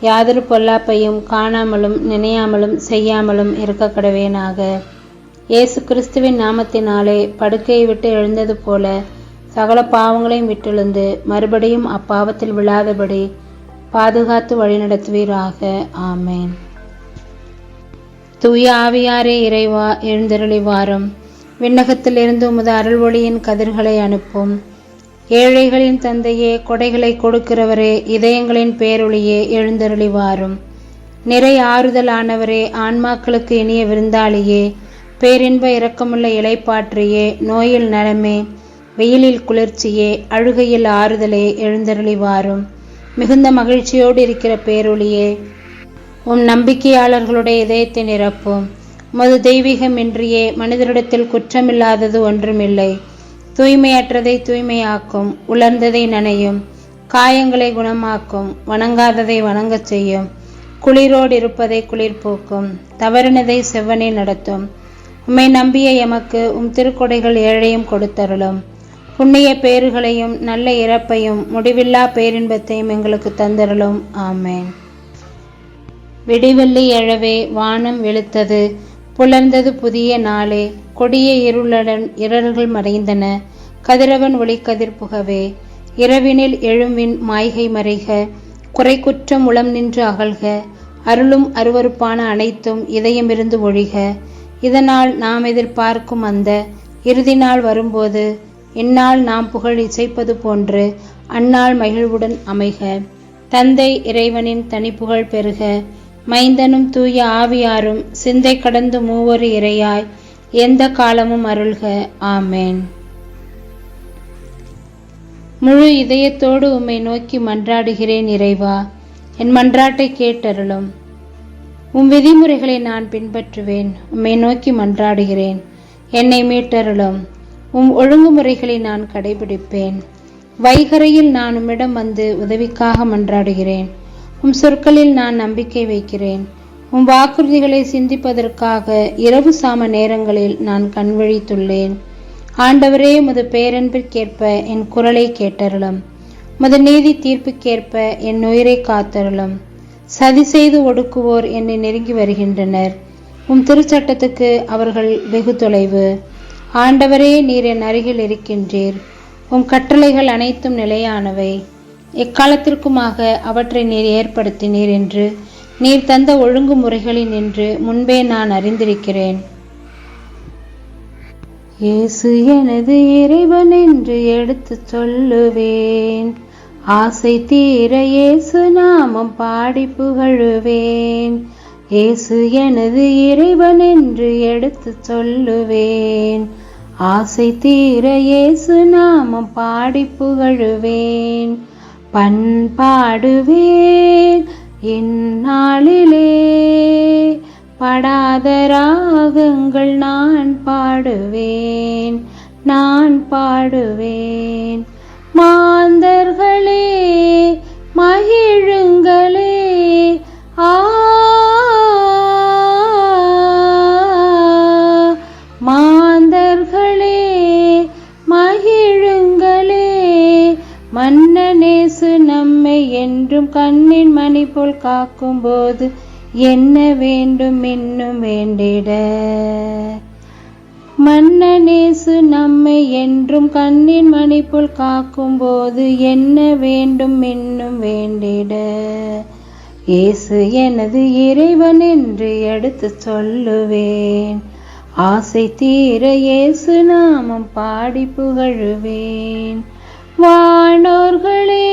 யாதொரு பொல்லாப்பையும் காணாமலும் நினையாமலும் செய்யாமலும் இருக்க கடவேனாக இயேசு கிறிஸ்துவின் நாமத்தினாலே படுக்கையை விட்டு எழுந்தது போல சகல பாவங்களையும் விட்டெழுந்து மறுபடியும் அப்பாவத்தில் விழாதபடி பாதுகாத்து வழிநடத்துவீராக. ஆமேன். தூய ஆவியாரே இறைவா எழுந்தருளி வாரம் விண்ணகத்திலிருந்து உமது அருள் ஒளியின் கதிர்களை அனுப்பும். ஏழைகளின் தந்தையே கொடைகளை கொடுக்கிறவரே இதயங்களின் பேரொழியே எழுந்தருளி வாரும் நிறை ஆறுதலானவரே ஆன்மாக்களுக்கு இனிய விருந்தாளியே பேரின்ப இரக்கமுள்ள இலைப்பாற்றியே நோயில் நலமே வெயிலில் குளிர்ச்சியே அழுகையில் ஆறுதலே எழுந்தருளி வாரும் மிகுந்த மகிழ்ச்சியோடு இருக்கிற பேரொழியே உம் நம்பிக்கையாளர்களுடைய இதயத்தை நிரப்பும். உமது தெய்வீகமின்றியே மனிதரிடத்தில் குற்றமில்லாதது ஒன்றுமில்லை. தூய்மையற்றதை தூய்மையாக்கும் உலர்ந்ததை நனையும் காயங்களை குணமாக்கும் வணங்காததை வணங்கச் செய்யும் குளிரோடு இருப்பதை குளிர்போக்கும் தவறினதை செவ்வனே நடத்தும். உம்மை நம்பிய எமக்கு உம் திருக்கொடைகள் ஏழையும் கொடுத்தருளும். புண்ணிய பேறுகளையும் நல்ல இறப்பையும் முடிவில்லா பேரின்பத்தையும் எங்களுக்கு தந்தருளும். ஆமேன். விடிவெள்ளி எழவே வானம் வெளுத்தது புலர்ந்தது புதிய நாளே. கொடிய இருளுடன் இரல்கள் மறைந்தன. கதிரவன் ஒளிக்கதிர் புகவே. இரவினில் எழும்பின் மாய்கை மறைக. குறை குற்றம் உளம் நின்று அகழ்க அருளும் அருவறுப்பான அனைத்தும் இதயமிருந்து ஒழிக. இதனால் நாம் எதிர்பார்க்கும் அந்த இறுதி நாள் வரும்போது இந்நாள் நாம் புகழ் இசைப்பது போன்று அந்நாள் மகிழ்வுடன் அமைக. தந்தை இறைவனின் தனிப்புகழ் பெருக. மைந்தனும் தூய ஆவியாரும் சிந்தை கடந்து மூவொரு இறையாய் எந்த காலமும் அருள்க. ஆமேன். முழு இதயத்தோடு உம்மை நோக்கி மன்றாடுகிறேன் இறைவா. என் மன்றாட்டை கேட்டருளும். உம் விதிமுறைகளை நான் பின்பற்றுவேன். உம்மை நோக்கி மன்றாடுகிறேன். என்னை மீட்டருளும். உம் ஒழுங்குமுறைகளை நான் கடைபிடிப்பேன். வைகரையில் நான் உம்மிடம் வந்து உதவிக்காக மன்றாடுகிறேன். உம் சொற்களில் நான் நம்பிக்கை வைக்கிறேன். உம் வாக்குறுதிகளை சிந்திப்பதற்காக இரவு சாம நேரங்களில் நான் கண்விழித்துள்ளேன் ஆண்டவரே முது பேரன்பிற்கேற்ப என் குரலை கேட்டருளும். முது நீதி தீர்ப்புக்கேற்ப என் உயிரை காத்தருளும். சதி செய்து ஒடுக்குவோர் என்னை நெருங்கி வருகின்றனர். உம் திருச்சட்டத்துக்கு அவர்கள் வெகு தொலைவு. ஆண்டவரே நீர் என் அருகில் இருக்கின்றீர். உம் கட்டளைகள் அனைத்தும் நிலையானவை. எக்காலத்திற்குமாக அவற்றை நீர் ஏற்படுத்தினீர் என்று நீர் தந்த ஒழுங்குமுறைகளில் நின்று முன்பே நான் அறிந்திருக்கிறேன். இயேசு எனது இறைவன் என்று எடுத்து சொல்லுவேன். ஆசை தீர இயேசு நாமம் பாடி புகழுவேன். இயேசு எனது இறைவன் என்று எடுத்து சொல்லுவேன். ஆசை தீர இயேசு நாமம் பாடி புகழுவேன். பண்பாடுவேன். என்னாளிலே படாத ராகங்கள் நான் பாடுவேன் நான் பாடுவேன். மாந்தர்களே மகிழுங்களே ஆ. மாந்தர்களே மகிழுங்களே மன்னனேசு என்றும் கண்ணின் மணி போல் காக்கும்போது என்ன வேண்டும் இன்னும் வேண்டிட. மன்னனேசு நம்மை என்றும் கண்ணின் மணி போல் காக்கும்போது என்ன வேண்டும் இன்னும் வேண்டிட. இயேசு எனது இறைவன் என்று எடுத்து சொல்லுவேன். ஆசை தீர இயேசு நாமம் பாடி புகழுவேன். வானோர்களே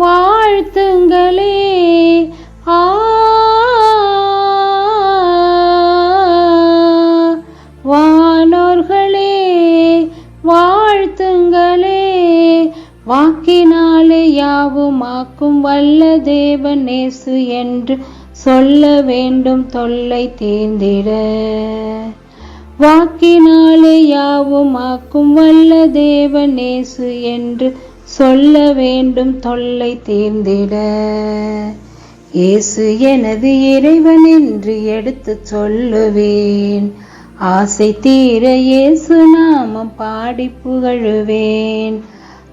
வாழ்த்துங்களே. ஆ. வானோர்களே வாழ்த்துங்களே. வாக்கினாலே யாவும் ஆக்கும் வல்ல தேவன் என்று சொல்ல வேண்டும் தொல்லை தீர்ந்திட. வாக்கினாலே யாவும் ஆக்கும் வல்ல தேவனேசு என்று சொல்ல வேண்டும் தொல்லை தீர்ந்திட. இயேசு எனது இறைவன் என்று எடுத்து சொல்லுவேன். ஆசை தீர இயேசு நாமம் பாடி புகழுவேன்.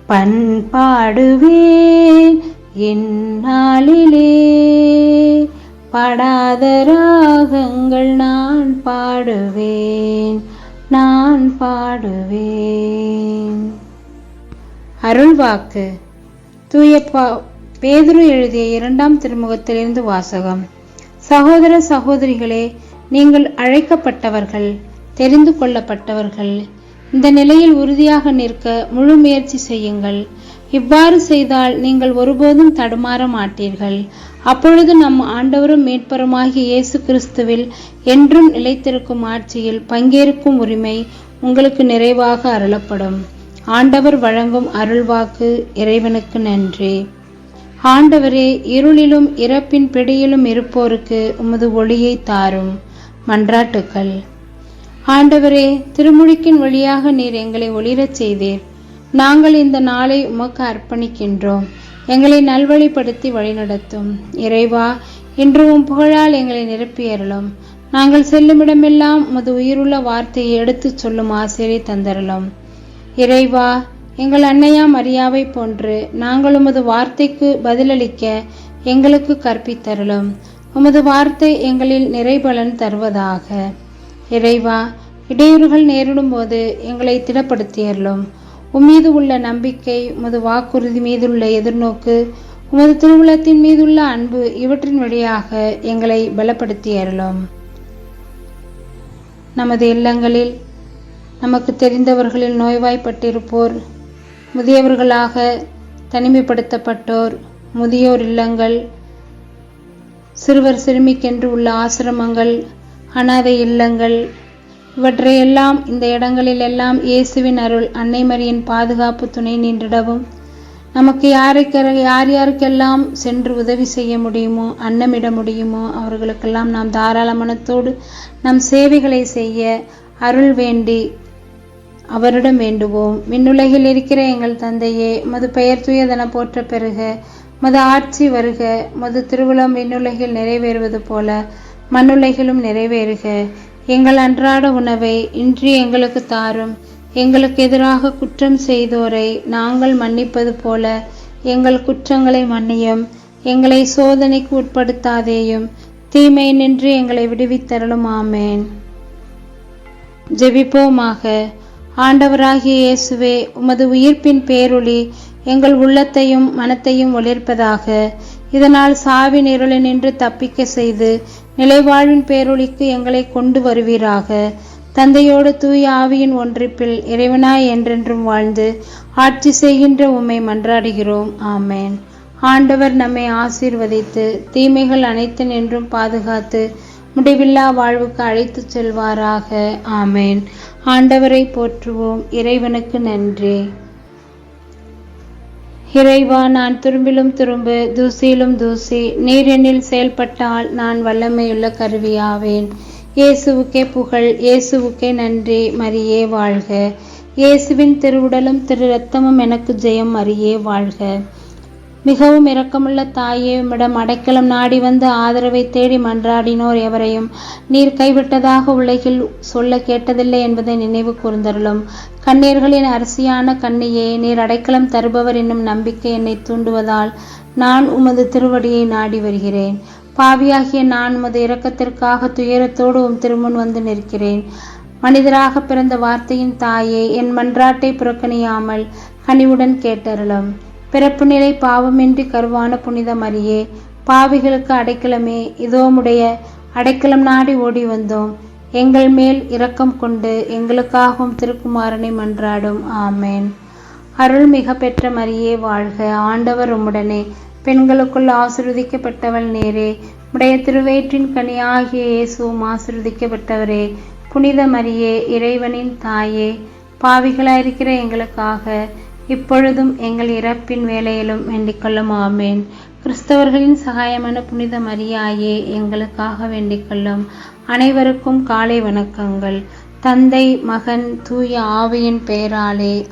பண்பாடுவேன் இந்நாளிலே படாத ராகங்கள் நான் பாடுவேன் நான் பாடுவேன். அருள்வாக்கு. தூய பேதுரு எழுதிய இரண்டாம் திருமுகத்திலிருந்து வாசகம். சகோதர சகோதரிகளே நீங்கள் அழைக்கப்பட்டவர்கள் தெரிந்து கொள்ளப்பட்டவர்கள் இந்த நிலையில் உறுதியாக நிற்க முழு முயற்சி செய்யுங்கள். இவ்வாறு செய்தால் நீங்கள் ஒருபோதும் தடுமாற மாட்டீர்கள். அப்பொழுது நம் ஆண்டவரும் மீட்பருமாகிய இயேசு கிறிஸ்துவில் என்றும் நிலைத்திருக்கும் ஆட்சியில் பங்கேற்கும் உரிமை உங்களுக்கு நிறைவாக அருளப்படும். ஆண்டவர் வழங்கும் அருள்வாக்கு இறைவனுக்கு நன்றி. ஆண்டவரே இருளிலும் இறப்பின் பிடியிலும் இருப்போருக்கு உமது ஒளியை தாரும் மன்றாட்டுக்கள். ஆண்டவரே திருமுழுக்கின் வழியாக நீர் எங்களை ஒளிரச் செய்தீர். நாங்கள் இந்த நாளை உமக்கு அர்ப்பணிக்கின்றோம். எங்களை நல்வழிப்படுத்தி வழிநடத்தும். இறைவா இன்றும் புகழால் எங்களை நிரப்பியருளும். நாங்கள் செல்லுமிடமெல்லாம் உமது உயிருள்ள வார்த்தையை எடுத்துச் சொல்லும் ஆசிரியை தந்தரலும் இறைவா எங்கள் அன்னையா மரியாவை போன்று நாங்கள் உமது வார்த்தைக்கு பதிலளிக்க எங்களுக்கு கற்பித்தருளும். உமது வார்த்தை எங்களில் நிறைபலன் தருவதாக. இறைவா இடையூறுகள் நேரிடும் போது எங்களை திடப்படுத்தியருளும். உம்மீது உள்ள நம்பிக்கை உமது வாக்குறுதி மீதுள்ள எதிர்நோக்கு உமது திருவுளத்தின் மீதுள்ள அன்பு இவற்றின் வழியாக எங்களை பலப்படுத்தியருளும். நமது இல்லங்களில் நமக்கு தெரிந்தவர்களில் நோய்வாய்ப்பட்டிருப்போர். முதியவர்களாக தனிமைப்படுத்தப்பட்டோர் முதியோர் இல்லங்கள் சிறுவர் சிறுமிக்கென்று உள்ள ஆசிரமங்கள் அனாதை இல்லங்கள் இவற்றையெல்லாம் இந்த இடங்களில் எல்லாம் இயேசுவின் அருள் அன்னைமரியின் பாதுகாப்பு துணை நின்றிடவும் நமக்கு யாருக்கு யார் யாருக்கெல்லாம் சென்று உதவி செய்ய முடியுமோ அன்னமிட முடியுமோ அவர்களுக்கெல்லாம் நாம் தாராள மனத்தோடு நம் சேவைகளை செய்ய அருள் வேண்டி அவரிடம் வேண்டுவோம். விண்ணுலகில் இருக்கிற எங்கள் தந்தையே மது பெயர் தூயதென போற்ற பெறுக. மது ஆட்சி வருக. மது திருவிழம் விண்ணுலகில் நிறைவேறுவது போல மண்ணுலகிலும் நிறைவேறுக. எங்கள் அன்றாட உணவை இன்று எங்களுக்கு தாரும். எங்களுக்கு எதிராக குற்றம் செய்தோரை நாங்கள் மன்னிப்பது போல எங்கள் குற்றங்களை மன்னியும். எங்களை சோதனைக்கு உட்படுத்தாதேயும். தீமை நின்று எங்களை விடுவித்தரலும் ஆமேன். ஜெபிப்போமாக. ஆண்டவராகிய இயேசுவே உமது உயிர்ப்பின் பேரொளி எங்கள் உள்ளத்தையும் மனத்தையும் ஒளிர்ப்பதாக. இதனால் சாவின் நின்று தப்பிக்க செய்து நிலைவாழ்வின் பேரொளிக்கு எங்களை கொண்டு வருவீராக. தந்தையோடு தூய ஆவியின் ஒன்றிப்பில் இறைவனாய் என்றென்றும் வாழ்ந்து ஆட்சி செய்கின்ற உம்மை மன்றாடுகிறோம். ஆமேன். ஆண்டவர் நம்மை ஆசீர்வதித்து தீமைகள் அனைத்து நின்றும் பாதுகாத்து முடிவில்லா வாழ்வுக்கு அழைத்துச் செல்வாராக. ஆமேன். ஆண்டவரை போற்றுவோம். இறைவனுக்கு நன்றி. இறைவா நான் துரும்பிலும் துரும்பு தூசியிலும் தூசி நீர் என்னில் செயல்பட்டால் நான் வல்லமையுள்ள கருவியாவேன். இயேசுவுக்கே புகழ் இயேசுவுக்கே நன்றி மரியே வாழ்க. இயேசுவின் திருவுடலும் திரு ரத்தமும் எனக்கு ஜெயம் மரியே வாழ்க. மிகவும் இரக்கமுள்ள தாயே உம்மிடம் அடைக்கலம் நாடி வந்து ஆதரவை தேடி மன்றாடினோர் எவரையும் நீர் கைவிட்டதாக உலகில் சொல்ல கேட்டதில்லை என்பதை நினைவு கூர்ந்தருளும். கண்ணீர்களின் அரசியான கண்ணியே நீர் அடைக்கலம் தருபவர் என்னும் நம்பிக்கை என்னை தூண்டுவதால் நான் உமது திருவடியை நாடி வருகிறேன். பாவியாகிய நான் உமது இரக்கத்திற்காக துயரத்தோடு உம் திருமுன் வந்து நிற்கிறேன். மனிதராக பிறந்த வார்த்தையின் தாயே என் மன்றாட்டை புறக்கணியாமல் கனிவுடன் கேட்டருளும். பிறப்பு நிலை பாவமின்றி கருவான புனித மரியே பாவிகளுக்கு அடைக்கலமே. இதோமுடைய அடைக்கலம் நாடி ஓடி வந்தோம். எங்கள் மேல் இரக்கம் கொண்டு எங்களுக்காகவும் திருக்குமாரனை மன்றாடும். ஆமேன். அருள் மிக பெற்ற மரியே வாழ்க. ஆண்டவர் உம்முடனே. பெண்களுக்குள் ஆசிர்வதிக்கப்பட்டவள் நேரே. உடைய திருவயிற்றின் கனியாகிய இயேசுவும் ஆசிர்வதிக்கப்பட்டவரே. புனித மரியே இறைவனின் தாயே. பாவிகளாயிருக்கிற எங்களுக்காக இப்பொழுதும் எங்கள் இறப்பின் வேலையிலும் வேண்டிக்கொள்ளும் ஆமேன். கிறிஸ்தவர்களின் சகாயமான புனித மரியாயே எங்களுக்காக வேண்டிக்கொள்ளும். அனைவருக்கும் காலை வணக்கங்கள். தந்தை மகன் தூய ஆவியின் பெயராலே